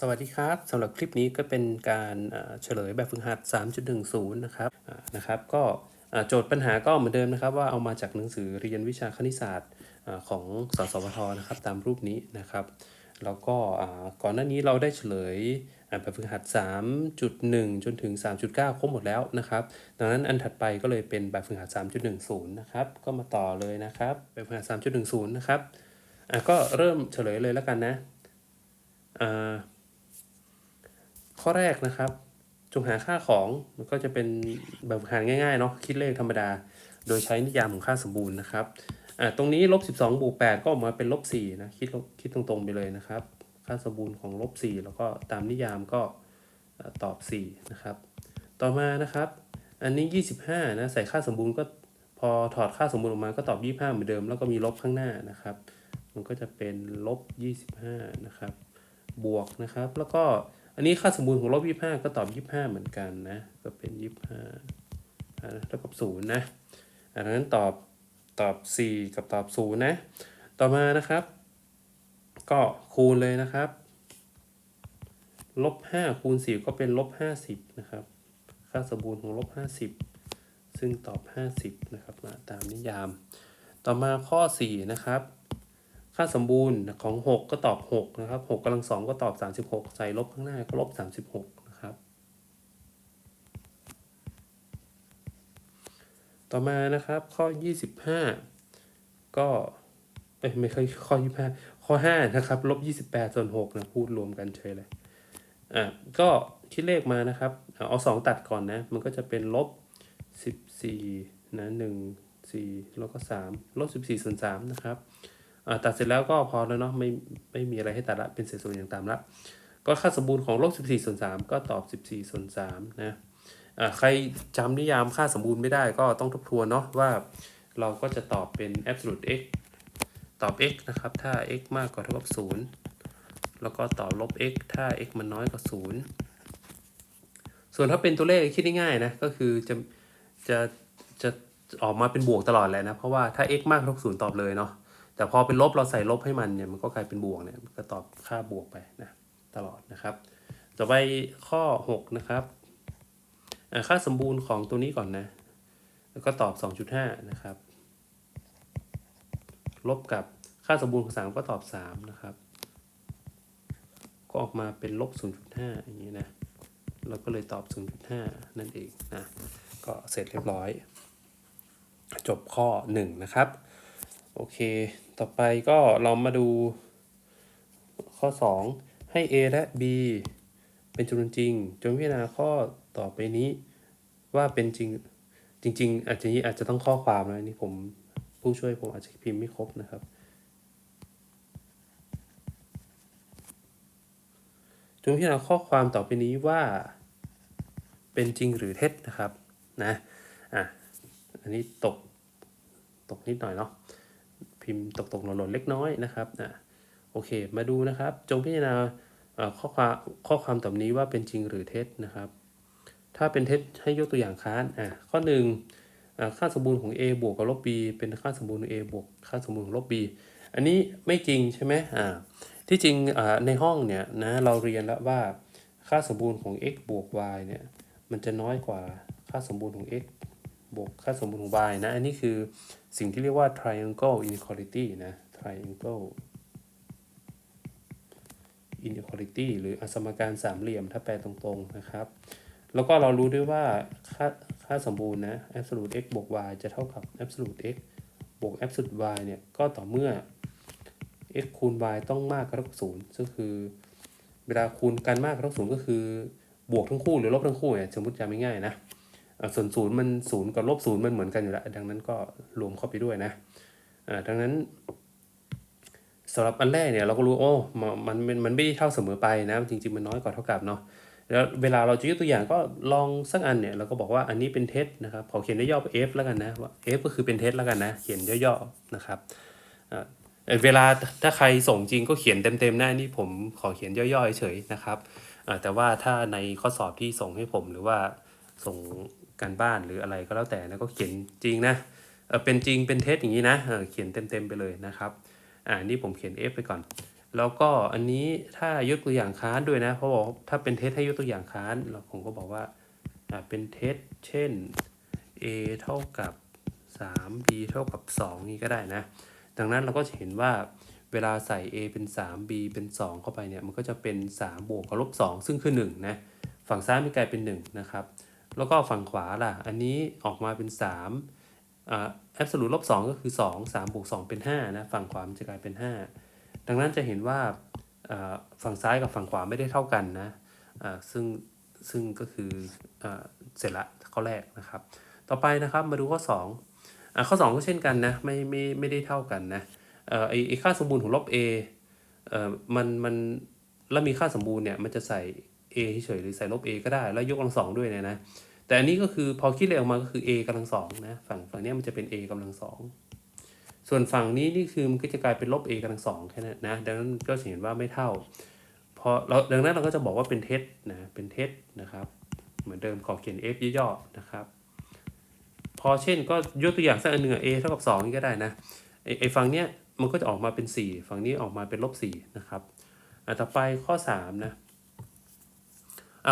สวัสดีครับสำหรับคลิปนี้ก็เป็นการเฉลยแบบฝึกหัด 3.10 นะครับนะครับก็โจทย์ปัญหาก็เหมือนเดิมนะครับ ว่าเอามาจากหนังสือเรียนวิชาคณิตศาสตร์ของสสวทนะครับตามรูปนี้นะครับ แล้วก็ก่อนหน้านี้เราได้เฉลยแบบฝึกหัด 3.1 จนถึง 3.9 ครบหมดแล้วนะครับ ดังนั้นอันถัดไปก็เลยเป็นแบบฝึกหัด 3.10 นะครับ ก็มาต่อเลยนะครับแบบฝึกหัด 3.10 นะครับก็เริ่มเฉลยเลยแล้วกันนะ ข้อแรกนะครับ จงหาค่าของมันก็จะเป็นแบบหารง่ายๆเนาะคิดเลขธรรมดา โดยใช้นิยามของค่าสมบูรณ์นะครับอ่าตรงนี้ลบ12บวก8ก็ออกมาเป็นลบ4นะคิดคิดตรงๆไปเลยนะครับ ค่าสมบูรณ์ของลบ4แล้วก็ตามนิยามก็ตอบ4นะครับ ต่อมานะครับ อันนี้25นะใส่ค่าสมบูรณ์ก็พอถอดค่าสมบูรณ์ออกมาก็ตอบ 25 เหมือนเดิม แล้วก็มีลบข้างหน้านะครับ มันก็จะเป็นลบ 25 นะครับ บวกนะครับ แล้วก็อันนี้ค่าสมบูรณ์ของลบ25ก็ตอบ25เหมือนกันนะ ก็เป็น25อ่าเท่ากับ0นะอันนั้นตอบตอบ 4 กับตอบ0นะ ต่อมานะครับ ก็คูณเลยนะครับลบ5คูณ4ก็เป็นลบ50นะครับ ค่าสมบูรณ์ของลบ50 ซึ่งตอบ 50นะครับมาตามนิยาม ต่อมาข้อ 4 นะครับ ค่าสมบูรณ์ของ 6 ก็ตอบ 6 นะครับ 6กำลังสองก็ตอบ 36 ใส่ลบข้างหน้าก็ลบ 36 นะครับ ต่อมานะครับข้อ 25 ก็เอ้ยไม่เคยข้อ 25 ข้อ 5 นะครับ ลบ 28 ส่วน6นะพูดรวมกันเฉยเลยอะก็คิดเลขมานะครับ เอาเอาสองตัดก่อนนะ มันก็จะเป็นลบ 14 นะ 1 4 แล้วก็ 3 ลบ 14 ส่วน 3 นะครับ ตัดเสร็จแล้วก็พอแล้วเนาะไม่ไม่มีอะไรให้ตัดละเป็นเศษส่วนอย่างต่ำละก็ค่าสมบูรณ์ของลบ14ส่วน3ก็ตอบ 14ส่วน3นะอ่าใครจำนิยามค่าสมบูรณ์ไม่ได้ก็ต้องทบทวนเนาะว่าเราก็จะตอบเป็น absolute x ตอบ x นะครับ ถ้า x มากกว่าเท่ากับ 0 แล้วก็ตอบลบ x ถ้า x มันน้อยกว่า 0 ส่วนถ้าเป็นตัวเลขคิดง่ายๆนะ ก็คือจะจะจะออกมาเป็นบวกตลอดแหละนะ เพราะว่าถ้า x มากเท่ากับ 0 ตอบเลยเนาะ แต่พอเป็นลบเราใส่ลบให้มันเนี่ยมันก็กลายเป็นบวกเนี่ยก็ตอบค่าบวกไปนะตลอดนะครับ ต่อไปข้อ 6 นะครับค่าสมบูรณ์ของตัวนี้ก่อนนะ แล้วก็ตอบ 2.5 นะครับ ลบกับค่าสมบูรณ์ของ 3 ก็ตอบ 3 นะครับ ก็ออกมาเป็นลบ 0.5 อย่างนี้นะ เราก็เลยตอบ 0.5 นั่นเองนะ ก็เสร็จเรียบร้อย จบข้อ 1 นะครับ โอเค ต่อไปก็เรามาดูข้อ 2 ให้ a และ b เป็นจำนวนจริง จงพิจารณาข้อต่อไปนี้ว่าเป็นจริงจริง ๆ อาจจะนี้อาจจะต้องข้อความนะนี่ผมผู้ช่วยผมอาจจะพิมพ์ไม่ครบนะครับ จงพิจารณาข้อความต่อไปนี้ว่าเป็นจริงหรือเท็จนะครับนะอะอันนี้ตกตกนิดหน่อยเนาะ พิมพ์ตกๆหล่นๆเล็กน้อยนะครับนะโอเค มาดูนะครับ จงพิจารณาข้อความข้อความต่อไปนี้ว่าเป็นจริงหรือเท็จนะครับ ถ้าเป็นเท็จให้ยกตัวอย่างค้านอะข้อหนึ่งอ่าค่าสมบูรณ์ของ a บวกกับลบ b เป็นค่าสมบูรณ์ของ a บวกค่าสมบูรณ์ของลบ b อันนี้ไม่จริงใช่ไหมอ่าที่จริงอ่าในห้องเนี่ยนะเราเรียนแล้วว่าค่าสมบูรณ์ของ x บวก y เนี่ยมันจะน้อยกว่าค่าสมบูรณ์ของ x บวกค่าสมบูรณ์ของ y นะอันนี้คือ สิ่งที่เรียกว่า triangle inequality นะ triangle inequality หรืออสมการสามเหลี่ยมถ้าแปลตรงๆนะครับ แล้วก็เรารู้ด้วยว่าค่าค่าสมบูรณ์นะ absolute x บวก y จะเท่ากับ absolute x บวก absolute y เนี่ย ก็ต่อเมื่อ x คูณ y ต้องมากกว่าศูนย์ซึ่งคือ เวลาคูณกันมากกว่าศูนย์ก็คือ บวกทั้งคู่หรือลบทั้งคู่เนี่ยสมมติจำง่ายๆนะ ส่วนศูนย์มันศูนย์กับลบศูนย์มันเหมือนกันอยู่แล้ว ดังนั้นก็รวมเข้าไปด้วยนะอ่าดังนั้นสำหรับอันแรกเนี่ยเราก็รู้โอ้มันมันมันไม่ได้เท่าเสมอไปนะจริงๆมันน้อยกว่าเท่ากับเนาะแล้วเวลาเราจะยกตัวอย่างก็ลองสักอันเนี่ยเราก็บอกว่าอันนี้เป็นเท็จนะครับขอเขียนย่อๆว่า f แล้วกันนะว่า f ก็คือเป็นเท็จแล้วกันนะเขียนย่อๆนะครับอ่าเวลาถ้าใครส่งจริงก็เขียนเต็มๆหน้านี่ผมขอเขียนย่อๆเฉยๆนะครับอ่าแต่ว่าถ้าในข้อสอบที่ส่งให้ผมหรือว่าส่ง การบ้านหรืออะไรก็แล้วแต่นะก็เขียนจริงนะเออเป็นจริงเป็นเท็จอย่างนี้นะเออเขียนเต็มๆไปเลยนะครับอ่านี่ผมเขียน f ไปก่อน แล้วก็อันนี้ถ้ายกตัวอย่างค้านด้วยนะเพราะบอกถ้าเป็นเท็จให้ยกตัวอย่างค้านเราผมก็บอกว่าอ่าเป็นเท็จเช่น a เท่ากับ 3 b เท่ากับ 2 นี่ก็ได้นะ ดังนั้นเราก็จะเห็นว่าเวลาใส่ a เป็น 3 b เป็น 2 เข้าไปเนี่ย มันก็จะเป็น 3 บวกกับลบ 2 ซึ่งคือ 1 นะ ฝั่งซ้ายมันกลายเป็น 1 นะครับ แล้วก็ฝั่งขวาล่ะ อันนี้ออกมาเป็น3อ่า absolute ลบ2ก็คือ 2 3บวก2เป็น5นะ ฝั่งขวามันจะกลายเป็น 5 ดังนั้นจะเห็นว่าอ่าฝั่งซ้ายกับฝั่งขวาไม่ได้เท่ากันนะอ่าซึ่งซึ่งก็คืออาเสร็จละข้อแรกนะครับ ต่อไปนะครับมาดูข้อ2อ่าข้อ 2 ก็เช่นกันนะ ไม่ไม่ไม่ได้เท่ากันนะอ่อไอไอค่าสมบูรณ์ของลบ a เอ่อมันมันแล้วมีค่าสมบูรณ์เนี่ยมันจะใส่ a เฉยหรือใส่ลบ a ก็ได้ แล้วยกกำลังสองด้วยเนี่ยนะ แต่อันนี้ก็คือพอคิดเลขออกมาก็คือ a กำลังสองนะ ฝั่งฝั่งนี้มันจะเป็น a กำลังสองส่วนฝั่งนี้นี่คือมันก็จะกลายเป็นลบ a กำลังสองแค่นั้นนะ ดังนั้นก็จะเห็นว่าไม่เท่า พอเราดังนั้นเราก็จะบอกว่าเป็นเท็จนะ เป็นเท็จนะครับ เหมือนเดิมขอเขียน f ย่อๆนะครับ พอเช่นก็ยกตัวอย่างสักอันหนึ่งอะ a เท่ากับ2นี่ก็ได้นะไอไอฝั่งเนี้ยมันก็จะออกมาเป็น 4 ฝั่งนี้ออกมาเป็นลบ4นะครับ อะต่อไปข้อ 3 นะ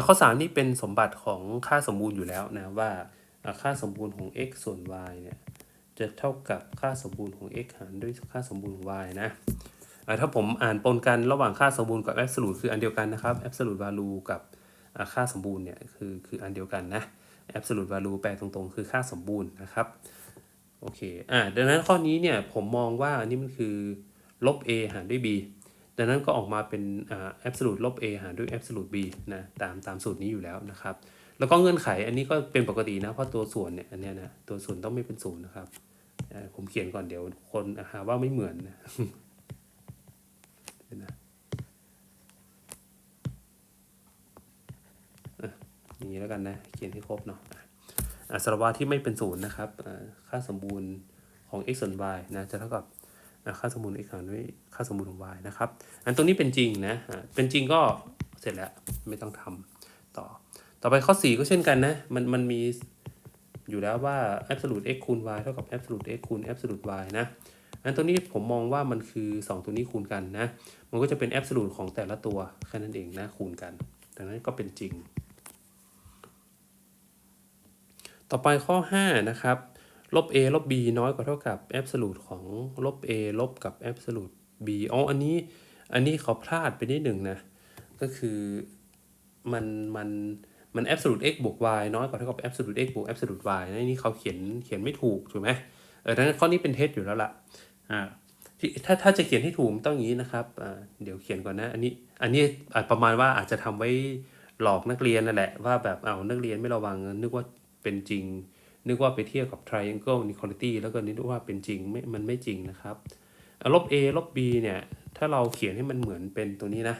ข้อ3นี่เป็นสมบัติของค่าสมบูรณ์อยู่แล้วนะว่าอะค่าสมบูรณ์ของ x ส่วน y เนี่ยจะเท่ากับค่าสมบูรณ์ของ x หารด้วยค่าสมบูรณ์ของ y นะอะถ้าผมอ่านปนกันระหว่างค่าสมบูรณ์กับ absolute คืออันเดียวกันนะครับ absolute value กับอะค่าสมบูรณ์เนี่ยคือคืออันเดียวกันนะ absolute value แปลตรงๆ คือค่าสมบูรณ์นะครับโอเคอ่าดังนั้นข้อนี้เนี่ยผมมองว่าอันนี้มันคือลบ a หารด้วย b ดังนั้นก็ออกมาเป็นอ่า absolute ลบ a หารด้วย absolute b นะตามตามสูตรนี้อยู่แล้วนะครับ แล้วก็เงื่อนไขอันนี้ก็เป็นปกตินะ เพราะตัวส่วนเนี่ยอันเนี้ยนะตัวส่วนต้องไม่เป็นศูนย์นะครับผมเขียนก่อนเดี๋ยวคนหาว่าไม่เหมือนนะเดี๋ยวนะอะอย่างนี้แล้วกันนะเขียนให้ครบเนาะอะอ่าสรวาที่ไม่เป็นศูนย์นะครับค่าสมบูรณ์ของ x ส่วน y นะจะเท่ากับ ค่าสมบูรณ์ x หารด้วยค่าสมบูรณ์ของ y นะครับ อันตรงนี้เป็นจริงนะอ่าเป็นจริงก็เสร็จแล้วไม่ต้องทำต่อ ต่อไปข้อ 4 ก็เช่นกันนะ มันมันมีอยู่แล้วว่า absolute x คูณ y เท่ากับ absolute x คูณ absolute y นะ อันตัวนี้ผมมองว่ามันคือ 2 ตัวนี้คูณกันนะ มันก็จะเป็น absolute ของแต่ละตัวแค่นั้นเองนะคูณกัน ดังนั้นก็เป็นจริง ต่อไปข้อ 5 นะครับ ลบ a ลบ b น้อยกว่าเท่ากับ absolute ของลบ a ลบกับ absolute b อ๋อ อันนี้ อันนี้เขาพลาดไปนิดหนึ่งนะ ก็คือมันมันมัน absolute x บวก y น้อยกว่าเท่ากับ absolute x บวก absolute y นะนนี้เขาเขียนเขียนไม่ถูก ถูกไหมเออดังนั้นข้อนี้เป็นเท็จอยู่แล้วล่ะ อ่าที่ถ้าถ้าจะเขียนให้ถูกต้องอย่างนี้นะครับ อ่า เดี๋ยวเขียนก่อนนะ อันนี้ อันนี้อาจประมาณว่าอาจจะทำไว้หลอกนักเรียนนั่นแหละ ว่าแบบ เอานักเรียนไม่ระวัง นึกว่าเป็นจริง นึกว่าไปเทียบกับ triangle inequality แล้วก็นึกว่าเป็นจริงไม่มันไม่จริงนะครับลบ a ลบ b เนี่ยถ้าเราเขียนให้มันเหมือนเป็นตัวนี้นะ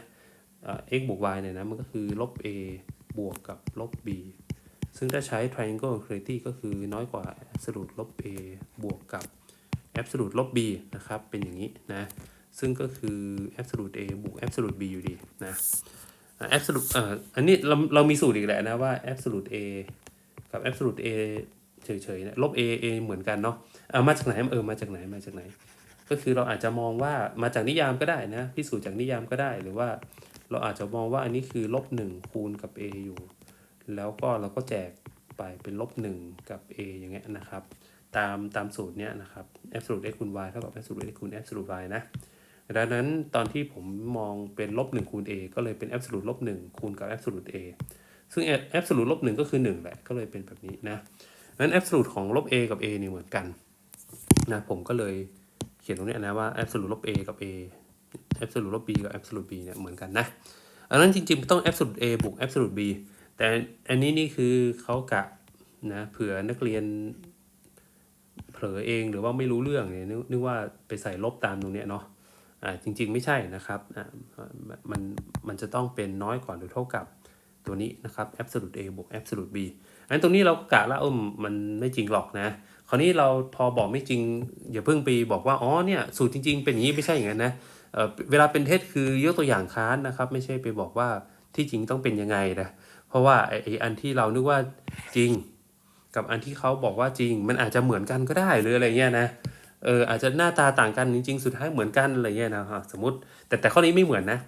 x บวก y เนี่ยนะมันก็คือลบ a บวกกับลบ b ซึ่งถ้าใช้ triangle inequality ก็คือน้อยกว่า absolute ลบ a บวกกับ absolute ลบ b นะครับเป็นอย่างนี้นะซึ่งก็คือ absolute a บวก absolute b อยู่ดีนะอะ absolute เอ่ออันนี้เราเรามีสูตรอีกแหละนะว่า absolute a กับ absolute a เฉยๆนะลบ a a เหมือนกันเนาะเอามาจากไหนเออมาจากไหนมาจากไหน ก็คือเราอาจจะมองว่ามาจากนิยามก็ได้นะพิสูจน์จากนิยามก็ได้หรือว่า เราอาจจะมองว่าอันนี้คือลบหนึ่งคูณกับ a อยู่ แล้วก็เราก็แจกไปเป็นลบหนึ่งกับ a อย่างเงี้ยนะครับ ตามตามสูตรเนี้ยนะครับ absolute x คูณ y เท่ากับ absolute x คูณ absolute y นะดังนั้นตอนที่ผมมองเป็นลบ1คูณ a ก็เลยเป็น absolute ลบ1คูณกับ absolute a ซึ่ง absolute ลบ1ก็คือ 1 แหละ ก็เลยเป็นแบบนี้นะ นั้น absolute ของลบ a กับ a นี่เหมือนกันนะผมก็เลยเขียนตรงนี้นะว่า absolute ลบ a กับ a absolute ลบ b กับ absolute b เนี่ยเหมือนกันนะอันนั้นจริงๆต้อง absolute a บวก absolute b แต่อันนี้นี่คือเขากะนะเผื่อนักเรียนเผลอเองหรือว่าไม่รู้เรื่องเนี่ยนึกนึกว่าไปใส่ลบตามตรงเนี้ยเนาะอ่าจริงๆไม่ใช่นะครับอ่ามันมันจะต้องเป็นน้อยกว่าหรือเท่ากับตัวนี้นะครับ absolute a บวก absolute b อันตรงนี้เรากะแล้วเออมันไม่จริงหรอกนะ คราวนี้เราพอบอกไม่จริงอย่าเพิ่งไปบอกว่าอ๋อเนี่ยสูตรจริง ๆ เป็นอย่างนี้ไม่ใช่อย่างนั้นนะเเวลาเป็นเท็จคือยกตัวอย่างค้านนะครับ ไม่ใช่ไปบอกว่าที่จริงต้องเป็นยังไงนะเพราะว่าไอ้อันที่เรานึกว่าจริง กับอันที่เขาบอกว่าจริง มันอาจจะเหมือนกันก็ได้หรืออะไรเงี้ยนะเอออาจจะหน้าตาต่างกันจริงๆ สุดท้ายเหมือนกันอะไรเงี้ยนะครับสมมติ แต่แต่ข้อนี้ไม่เหมือนนะ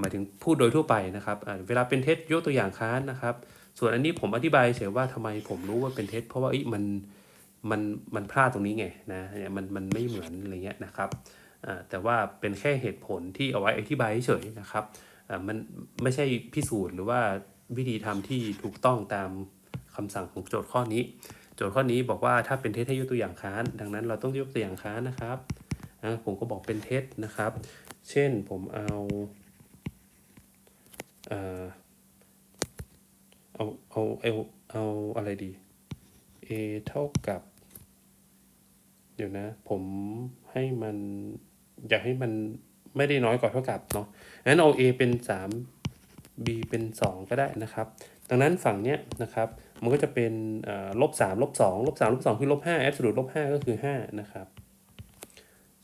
หมายถึงพูดโดยทั่วไปนะครับเวลาเป็นเท็จยกตัวอย่างค้านนะครับ ส่วนอันนี้ผมอธิบายเฉยว่าทำไมผมรู้ว่าเป็นเท็จเพราะว่าอีมันมันมันพลาดตรงนี้ไงนะเนี่ยมันมันไม่เหมือนอะไรเงี้ยนะครับอ่าแต่ว่าเป็นแค่เหตุผลที่เอาไว้อธิบายเฉยนะครับอ่ามันไม่ใช่พิสูจน์หรือว่าวิธีทำที่ถูกต้องตามคำสั่งของโจทย์ข้อนี้ โจทย์ข้อนี้บอกว่าถ้าเป็นเท็จให้ยกตัวอย่างค้าน ดังนั้นเราต้องยกตัวอย่างค้านนะครับอะผมก็บอกเป็นเท็จนะครับ เช่นผมเอา เอ่อเอาเอาเอาเอาอะไรดี a เท่ากับ เดี๋ยวนะ ผมให้มัน อยากให้มันไม่ได้น้อยกว่าเท่ากับเนาะงั้นเอา a เป็น 3 b เป็น 2 ก็ได้นะครับ ดังนั้นฝั่งเนี้ยนะครับมันก็จะเป็นลบสามลบสองลบสามลบสองคือลบห้าแอบสูตรลบห้าก็คือห้านะครับ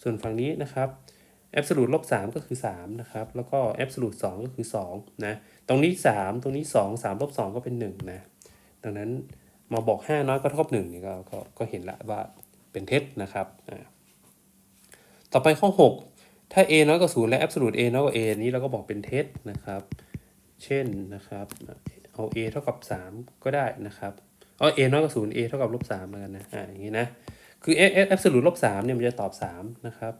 ส่วนฝั่งนี้นะครับ แอบสูตรลบสามก็คือสามนะครับแล้วก็แอบสูตรสองก็คือสองนะตรงนี้สามตรงนี้สองสามลบสองก็เป็นหนึ่งนะดังนั้นมาบอกห้าน้อยก็เท่ากับหนึ่งนี่ก็ก็ก็เห็นละว่าเป็นเท็จนะครับอ่าต่อไปข้อ 6 ถ้า a น้อยกว่า0และ absolute a น้อยกว่า a นี้เราก็บอกเป็นเท็จนะครับ เช่นนะครับเอา a เท่ากับ 3 ก็ได้นะครับเอา a น้อยกว่า0 a เท่ากับลบ3แล้วกันนะอ่าอย่างนี้นะคือ a absolute ลบ3เนี่ยมันจะตอบ 3 นะครับ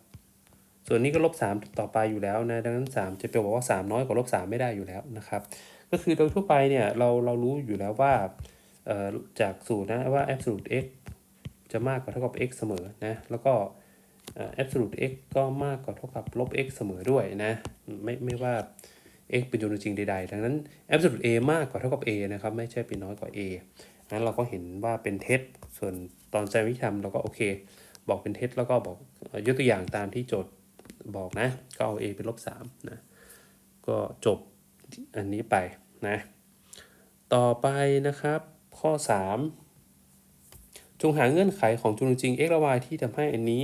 ส่วนนี้ก็ลบ3ต่อไปอยู่แล้วนะดังนั้น 3 จะไปบอกว่า 3 น้อยกว่าลบ3ไม่ได้อยู่แล้วนะครับ ก็คือโดยทั่วไปเนี่ยเราเรารู้อยู่แล้วว่าเอ่อจากสูตรนะว่า absolute x จะมากกว่าเท่ากับ x เสมอนะแล้วก็ absolute x ก็มากกว่าเท่ากับลบ x เสมอด้วยนะไม่ไม่ว่า x เป็นจำนวนจริงใดๆ ดังนั้น absolute a มากกว่าเท่ากับ a นะครับไม่ใช่เป็นน้อยกว่า a นั้นเราก็เห็นว่าเป็นเท็จส่วนตอนแซมวิธรรมเราก็โอเค บอกเป็นเท็จแล้วก็บอกยกตัวอย่างตามที่โจทย์ บอกนะ ก็เอา a เป็นลบ3นะ ก็จบอันนี้ไปนะ ต่อไปนะครับ ข้อ 3 จงหาเงื่อนไขของจำนวนจริง x และ y ที่ทำให้อันนี้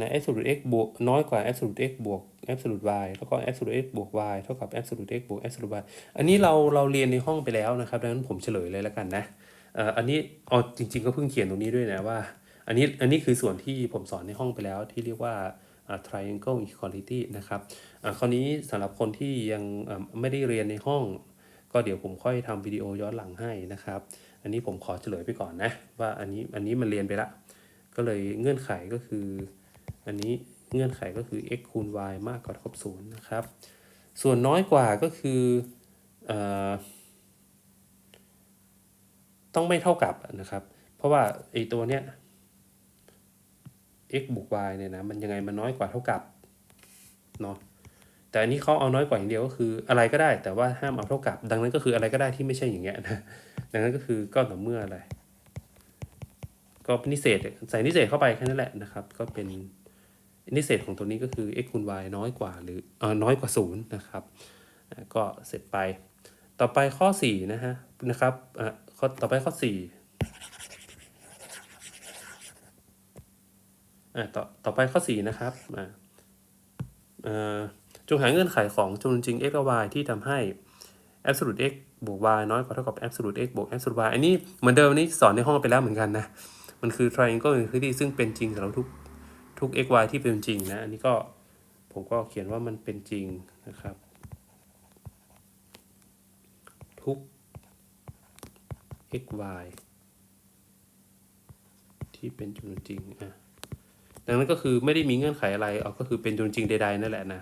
นะ absolute x บวกน้อยกว่า absolute x บวก absolute y แล้วก็ absolute x บวก y เท่ากับ absolute x บวก absolute y อันนี้เราเราเรียนในห้องไปแล้วนะครับ ดังนั้นผมเฉลยเลยแล้วกันนะอันนี้เอาจริง ๆ ก็เพิ่งเขียนตรงนี้ด้วยนะว่า อันนี้อันนี้คือส่วนที่ผมสอนในห้องไปแล้วที่เรียกว่า triangle equality นะครับคราวนี้สำหรับคนที่ยังไม่ได้เรียนในห้อง ก็เดี๋ยวผมค่อยทำวิดีโอย้อนหลังให้นะครับ อันนี้ผมขอเฉลยไปก่อนนะ ว่าอันนี้อันนี้มันเรียนไปละ ก็เลยเงื่อนไขก็คือ อันนี้เงื่อนไขก็คือ x คูณ y มากกว่าเท่ากับ0นะครับ ส่วนน้อยกว่าก็คืออต้องไม่เท่ากับนะครับ เพราะว่าไอตัวเนี้ย x บวก y เนี่ยนะมันยังไงมันน้อยกว่าเท่ากับเนาะแต่อันนี้เขาเอาน้อยกว่าอย่างเดียวก็คืออะไรก็ได้ แต่ว่าห้ามเอาเท่ากับ ดังนั้นก็คืออะไรก็ได้ที่ไม่ใช่อย่างเงี้ยนะดังนั้นก็คือก็ต่อเมื่ออะไร ก็นิเศษใส่นิเศษเข้าไปแค่นั้นแหละนะครับ ก็เป็นนิเศษของตัวนี้ก็คือ x คูณ y น้อยกว่าหรือเออน้อยกว่า0นะครับก็เสร็จไป ต่อไปข้อ4นะฮะนะครับอะข้อต่อไปข้อ4 อะต่อต่อไปข้อ 4 นะครับอ่าจงหาเงื่อนไขของจำนวนจริง x และ y ที่ทำให้ absolute x บวก y น้อยกว่าเท่ากับ absolute x บวก absolute y อันนี้เหมือนเดิมนี่สอนในห้องไปแล้วเหมือนกันนะ มันคือ triangle equality ซึ่งเป็นจริงสำหรับทุกทุก x y ที่เป็นจริงนะ อันนี้ก็ผมก็เขียนว่ามันเป็นจริงนะครับ ทุก x y ที่เป็นจำนวนจริงอะ ดังนั้นก็คือไม่ได้มีเงื่อนไขอะไรเอาก็คือเป็นจำนวนจริงใดๆนั่นแหละนะ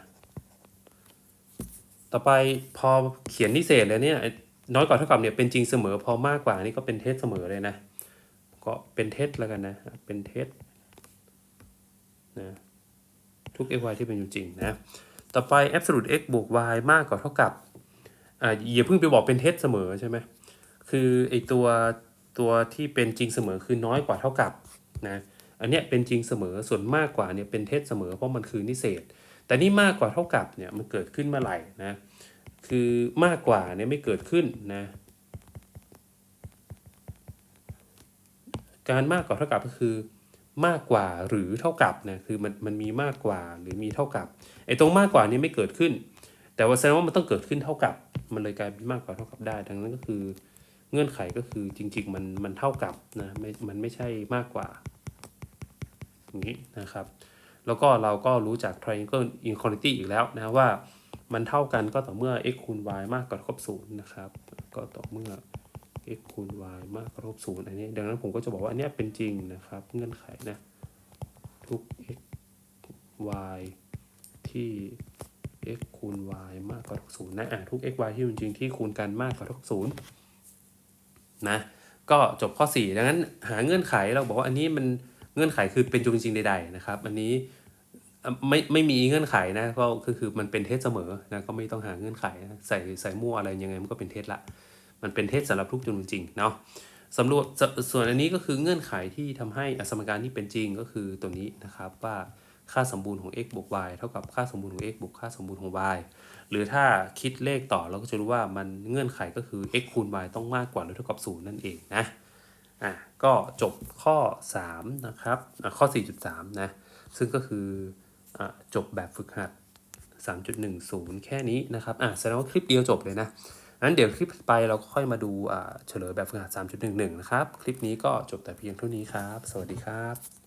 ต่อไปพอเขียนนิเศษแล้วเนี่ยน้อยกว่าเท่ากับเนี่ยเป็นจริงเสมอพอมากกว่านี่ก็เป็นเท็จเสมอเลยนะ ก็เป็นเท็จแล้วกันนะ เป็นเท็จนะทุก x y ที่เป็นอยู่จริงนะ ต่อไป absolute x บวก y มากกว่าเท่ากับอ่าอย่าเพิ่งไปบอกเป็นเท็จเสมอใช่ไหมคือไอตัวตัวที่เป็นจริงเสมอคือน้อยกว่าเท่ากับนะ อันเนี้ยเป็นจริงเสมอส่วนมากกว่าเนี่ยเป็นเท็จเสมอเพราะมันคือนิเศษ แต่นี่มากกว่าเท่ากับเนี่ยมันเกิดขึ้นเมื่อไหร่นะคือมากกว่าเนี่ยไม่เกิดขึ้นนะการมากกว่าเท่ากับก็คือมากกว่าหรือเท่ากับนะคือมันมันมีมากกว่าหรือมีเท่ากับไอ้ตรงมากกว่านี้ไม่เกิดขึ้น แต่ว่าแสดงว่ามันต้องเกิดขึ้นเท่ากับ มันเลยกลายเป็นมากกว่าเท่ากับได้ ดังนั้นก็คือเงื่อนไขก็คือจริง ๆ มันมันเท่ากับนะไม่มันไม่ใช่มากกว่า นี้นะครับ แล้วก็เราก็รู้จาก triangle inequality อีกแล้วนะว่ามันเท่ากันก็ต่อเมื่อ x คูณ y มากกว่าเท่ากับ0นะครับ ก็ต่อเมื่อ x คูณ y มากกว่าเท่ากับ0อันนี้ ดังนั้นผมก็จะบอกว่าอันนี้เป็นจริงนะครับ เงื่อนไขนะ ทุก x y ที่ x คูณ y มากกว่าเท่ากับ0นะอะทุก x y ที่เป็นจริงที่คูณกันมากกว่าเท่ากับ0นะ ก็จบข้อ 4 ดังนั้นหาเงื่อนไขเราบอกว่าอันนี้มัน เงื่อนไขคือเป็นจริงจริงใดๆนะครับ อันนี้ไม่ไม่มีเงื่อนไขนะก็คือคือมันเป็นเท็จเสมอนะก็ไม่ต้องหาเงื่อนไขนะใส่ใส่มั่วอะไรยังไงมันก็เป็นเท็จละ มันเป็นเท็จสำหรับทุกจำนวนจริงเนาะสำรวจสส่วนอันนี้ก็คือเงื่อนไขที่ทำให้อสมการที่เป็นจริงก็คือตัวนี้นะครับว่าค่าสมบูรณ์ของ x บวก y เท่ากับค่าสมบูรณ์ของ x บวกค่าสมบูรณ์ของ y หรือถ้าคิดเลขต่อเราก็จะรู้ว่ามันเงื่อนไขก็คือ x คูณ y ต้องมากกว่าหรือเท่ากับ 0 นั่นเองนะ อะก็จบข้อ 3 นะครับอะข้อ 4.3 นะ ซึ่งก็คืออจบแบบฝึกหัด 3.10 แค่นี้นะครับอะแสดงว่าคลิปเดียวจบเลยนะงั้นเดี๋ยวคลิปไปเราก็ค่อยมาดูเฉลยแบบฝึกหัด 3.11 นะครับ คลิปนี้ก็จบแต่เพียงเท่านี้ครับ สวัสดีครับ